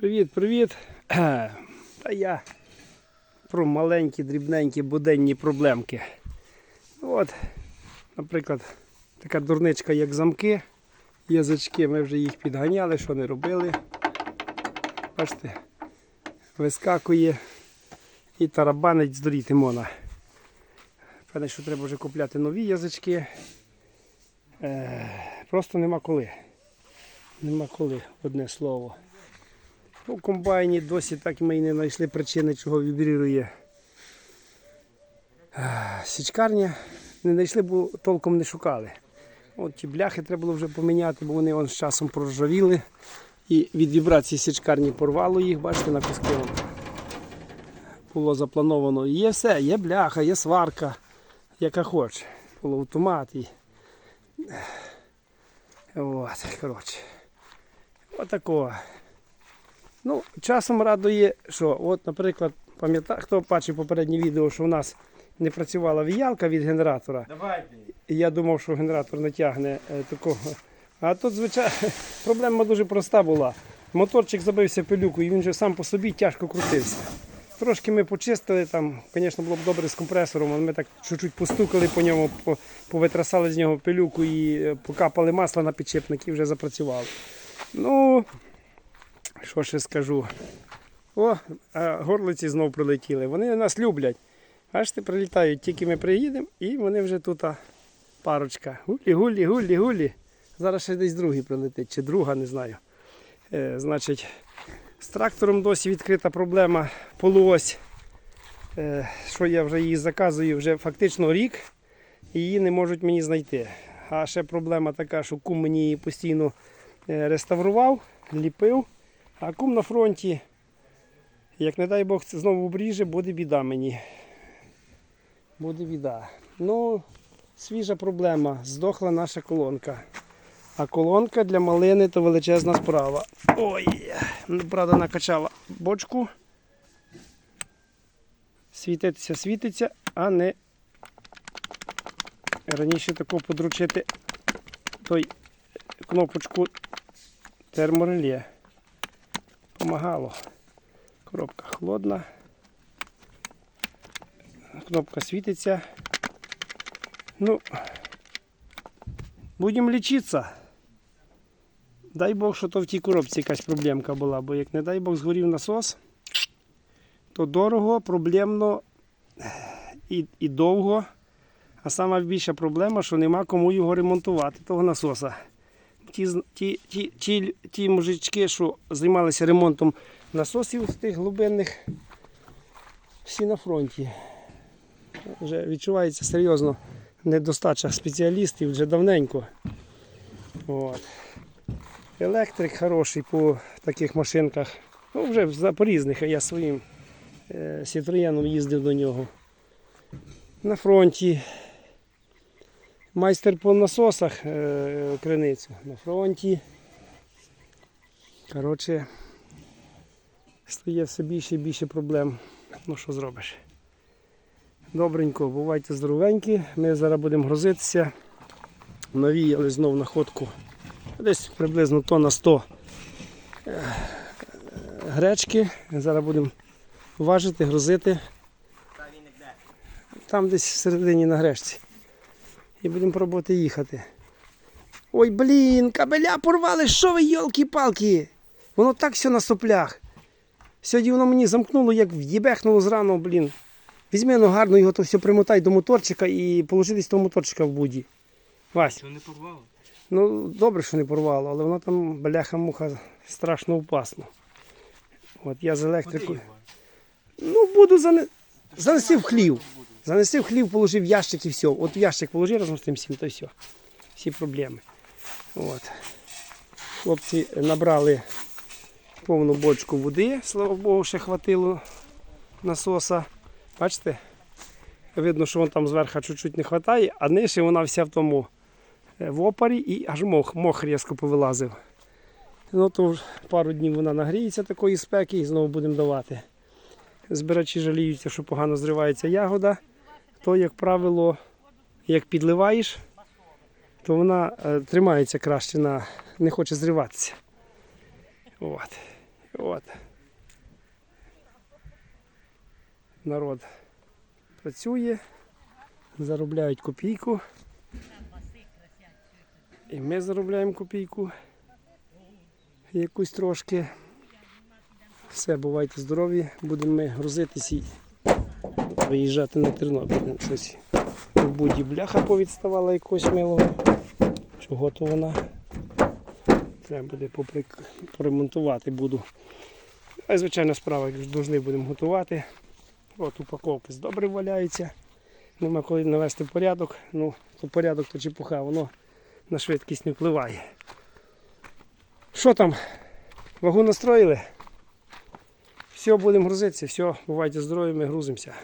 Привіт, привіт. Та я про маленькі, дрібненькі буденні проблемки. От, наприклад, така дурничка, як замки, язички, ми вже їх підганяли, що не робили. Бачите, вискакує і тарабанить здоріти мона. Певне, що треба вже купляти нові язички. Е, просто нема коли. Нема коли, одне слово. У комбайні досі так ми і не знайшли причини, чого вібрірує січкарня. Не знайшли, бо толком не шукали. От ті бляхи треба було вже поміняти, бо вони он з часом проржавіли. І від вібрації січкарні порвало їх, бачите, на куски. Було заплановано. І Є все, є бляха, є сварка, яка хоче. Полуавтомат. І... От, коротше. Отакого. Ну, часом радує, що, от, наприклад, пам'ятаю, хто бачив попереднє відео, що у нас не працювала віялка від генератора. Давайте. І я думав, що генератор не тягне е, такого. А тут, звичайно, проблема дуже проста була. Моторчик забився пилюку і він вже сам по собі тяжко крутився. Трошки ми почистили, там, звісно, було б добре з компресором, але ми так чуть-чуть постукали по ньому, повитрасали з нього пилюку і е, покапали масло на підшипник і вже запрацювало. Ну, що ще скажу. О, горлиці знов прилетіли. Вони нас люблять. Бачите, прилітають, тільки ми приїдемо, і вони вже тут парочка. Гулі, гулі, гулі, гулі. Зараз ще десь другий прилетить, чи друга, не знаю. Е, значить, з трактором досі відкрита проблема полуось. Е, що я вже її заказую вже фактично рік, і її не можуть мені знайти. А ще проблема така, що кум мені її постійно е, реставрував, ліпив, а кум на фронті. Як не дай Бог, це знову обріже, буде біда мені. Буде біда. Ну, свіжа проблема. Здохла наша колонка. А колонка для малини то величезна справа. Ой, правда, накачала бочку. Світиться, світиться, а не раніше тако подручити той кнопочку термореле. Помагало. Коробка холодна. Кнопка світиться. Ну, будемо лічитися. Дай Бог, що то в тій коробці якась проблемка була, бо як не дай Бог згорів насос, то дорого, проблемно і, і довго. А сама більша проблема, що нема кому його ремонтувати, того насоса. Ті, ті, ті, ті, ті мужички, що займалися ремонтом насосів з тих глибинних, всі на фронті. Вже відчувається серйозно недостача спеціалістів вже давненько. От. Електрик хороший по таких машинках. Ну, вже по різних, я своїм е, Citroеном їздив до нього. На фронті. Майстер по насосах е, криницю на фронті. Коротше, стає все більше і більше проблем. Ну що зробиш? Добренько, бувайте здоровенькі. Ми зараз будемо грузитися. Навіяли знов находку. Десь приблизно тонна 100 е, гречки. Зараз будемо важити, грузити. Іде. Там десь всередині на гречці. І будемо пробувати їхати. Ой, блін, кабеля порвали, що ви, йолки-палки? Воно так все на соплях. Сьогодні воно мені замкнуло, як в'єбехнуло зрано, блін. Візьми ну гарно його то все примотай до моторчика і положи десь того моторчика в буді. Вась, Що не порвало? ну добре, що не порвало, але воно там бляха-муха страшно опасно. От я з електрикою. Ну, буду зане... занести в хлів. Занести в хлів, положив ящик і все. От ящик положи разом з тим всім, то все. Всі проблеми. От. Хлопці набрали повну бочку води, слава Богу, ще хватило насоса. Бачите? Видно, що вон там зверху чуть-чуть не вистачає, а нижче вона вся в тому е, в опарі і аж мох, мох різко повилазив. Ну, то пару днів вона нагріється такої спеки і знову будемо давати. Збирачі жаліються, що погано зривається ягода. То, як правило, як підливаєш, то вона е, тримається краще, на, не хоче зриватися. От. От. Народ працює, заробляють копійку. І ми заробляємо копійку. Якусь трошки. Все, бувайте здорові, будемо ми грузитись і виїжджати на Тернопіль. Щось в буді бляха повідставала якогось милого. Чого то вона? Треба буде поприк... поремонтувати буду. А звичайна справа, як ж будемо готувати. От упаковки добре валяються. Нема коли навести порядок. Ну, то порядок то чепуха, воно на швидкість не впливає. Що там? Вагу настроїли? Все, будемо грузитися, все, бувайте здорові, ми грузимося.